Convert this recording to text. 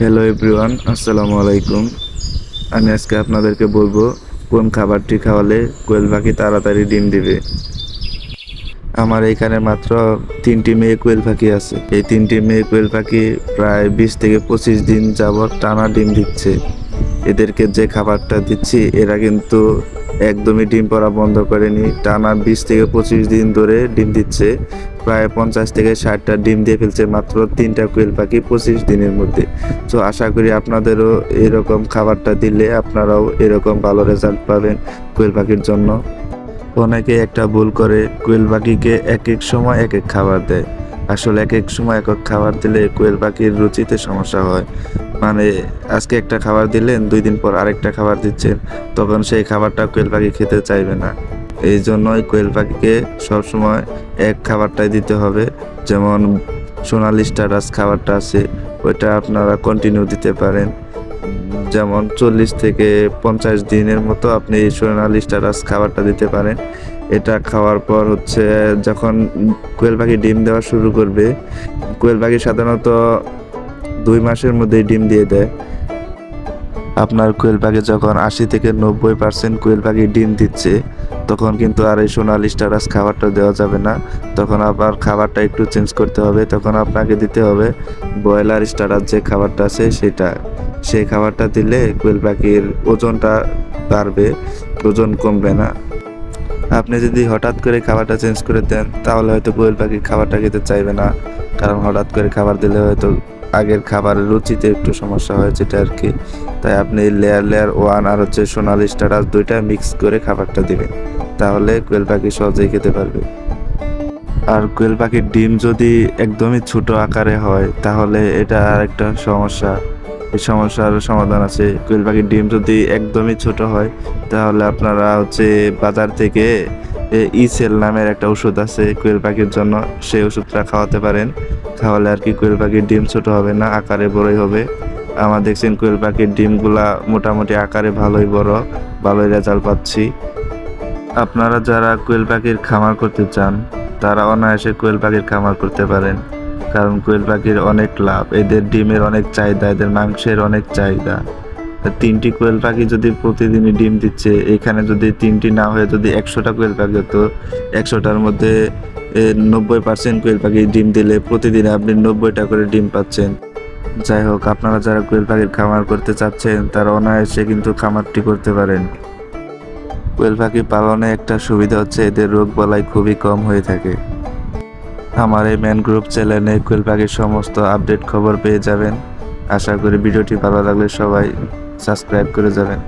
Hello everyone আসসালামু আলাইকুম আমি আজকে আপনাদেরকে বলব কোন খাবারটি খাওয়ালে কোয়েল পাখি তাড়াতাড়ি ডিম দিবে। আমার এখানে মাত্র তিনটি মেয়ে কোয়েল পাখি আছে। এই তিনটি মেয়ে কোয়েল পাখি প্রায় বিশ থেকে পঁচিশ দিন যাবৎ টানা ডিম দিচ্ছে। এদেরকে যে খাবারটা দিচ্ছি, এরা কিন্তু একদমই ডিম পড়া বন্ধ করেনি। টানা বিশ থেকে পঁচিশ দিন ধরে ডিম দিচ্ছে। প্রায় পঞ্চাশ থেকে ষাটটা ডিম দিয়ে ফেলছে মাত্র তিনটা কোয়েল পাখি পঁচিশ দিনের মধ্যে। তো আশা করি আপনাদেরও এরকম খাবারটা দিলে আপনারাও এরকম ভালো রেজাল্ট পাবেন কোয়েল পাখির জন্য। অনেকে একটা ভুল করে, কোয়েল পাখিকে এক এক সময় এক এক খাবার দেয়। আসলে এক এক সময় এক এক খাবার দিলে কোয়েল পাখির রুচিতে সমস্যা হয়। মানে আজকে একটা খাবার দিলেন, দুই দিন পর আরেকটা খাবার দিচ্ছেন, তখন সেই খাবারটা কোয়েল পাখি খেতে চাইবে না। এই জন্যই কোয়েল পাখিকে সবসময় এক খাবারটাই দিতে হবে। যেমন সোনালি স্টারাস খাবারটা আছে, ওইটা আপনারা কন্টিনিউ দিতে পারেন। যেমন চল্লিশ থেকে পঞ্চাশ দিনের মতো আপনি সোনালি স্টারাস খাবারটা দিতে পারেন। এটা খাওয়ার পর হচ্ছে যখন কোয়েল পাখি ডিম দেওয়া শুরু করবে, কোয়েল পাখি সাধারণত দুই মাসের মধ্যেই ডিম দিয়ে দেয়। আপনার কোয়েল পাখি যখন আশি থেকে নব্বই পার্সেন্ট কোয়েল পাখি ডিম দিচ্ছে, তখন কিন্তু আর এই সোনালি স্টারাস খাবারটা দেওয়া যাবে না। তখন আবার খাবারটা একটু চেঞ্জ করতে হবে, তখন আপনাকে দিতে হবে ব্রয়লার স্টারাস যে খাবারটা আছে সেটা। সেই খাবারটা দিলে কোয়েল পাখির ওজনটা বাড়বে, ওজন কমবে না। আপনি যদি হঠাৎ করে খাবারটা চেঞ্জ করে দেন, তাহলে হয়তো কোয়েল পাখি খাবারটা খেতে চাইবে না। কারণ হঠাৎ করে খাবার দিলে হয়তো আগের খাবারের রুচিতে একটু সমস্যা হয় যেটা আর কি। তাই আপনি লেয়ার লেয়ার ওয়ান আর হচ্ছে সোনালি স্টারাস দুইটা মিক্স করে খাবারটা দেবেন। তাহলে কোয়েল পাখি সহজেই খেতে পারবে। আর কোয়েল পাখির ডিম যদি একদমই ছোট আকারে হয়, তাহলে এটা আর একটা সমস্যা। এই সমস্যার সমাধান আছে। কোয়েল পাখির ডিম যদি একদমই ছোট হয়, তাহলে আপনারা হচ্ছে বাজার থেকে ইসেল নামের একটা ওষুধ আছে কোয়েল পাখির জন্য, সেই ওষুধটা খাওয়াতে পারেন। খাওয়ালে আর কি কোয়েল পাখির ডিম ছোট হবে না, আকারে বড়ই হবে। আমার দেখছেন কোয়েল পাখির ডিমগুলা মোটামুটি আকারে ভালোই বড়, ভালোই রেজাল্ট পাচ্ছি। আপনারা যারা কোয়েল পাখির খামার করতে চান, তারা অনায়াসে কোয়েল পাখির খামার করতে পারেন। কারণ কোয়েল পাখির অনেক লাভ, এদের ডিমের অনেক চাহিদা, এদের মাংসের অনেক চাহিদা। তিনটি কোয়েল পাখি যদি প্রতিদিনই ডিম দিচ্ছে, এখানে যদি তিনটি না হয়ে যদি একশোটা কোয়েল পাখি হতো, একশোটার মধ্যে নব্বই পার্সেন্ট কোয়েল পাখি ডিম দিলে প্রতিদিন আপনি নব্বইটা করে ডিম পাচ্ছেন। যাই হোক, আপনারা যারা কোয়েল পাখির খামার করতে চাচ্ছেন, তারা অনায়াসে কিন্তু খামারটি করতে পারেন। কোয়েল পাখি পালনে একটা সুবিধা হচ্ছে, এদের রোগ বালাই খুবই কম হয়ে থাকে। আমার এই ম্যান গ্রুপ চ্যানেলে কোয়েল পাখির সমস্ত আপডেট খবর পেয়ে যাবেন। আশা করি ভিডিওটি ভালো লাগলে সবাই সাবস্ক্রাইব করে যাবেন।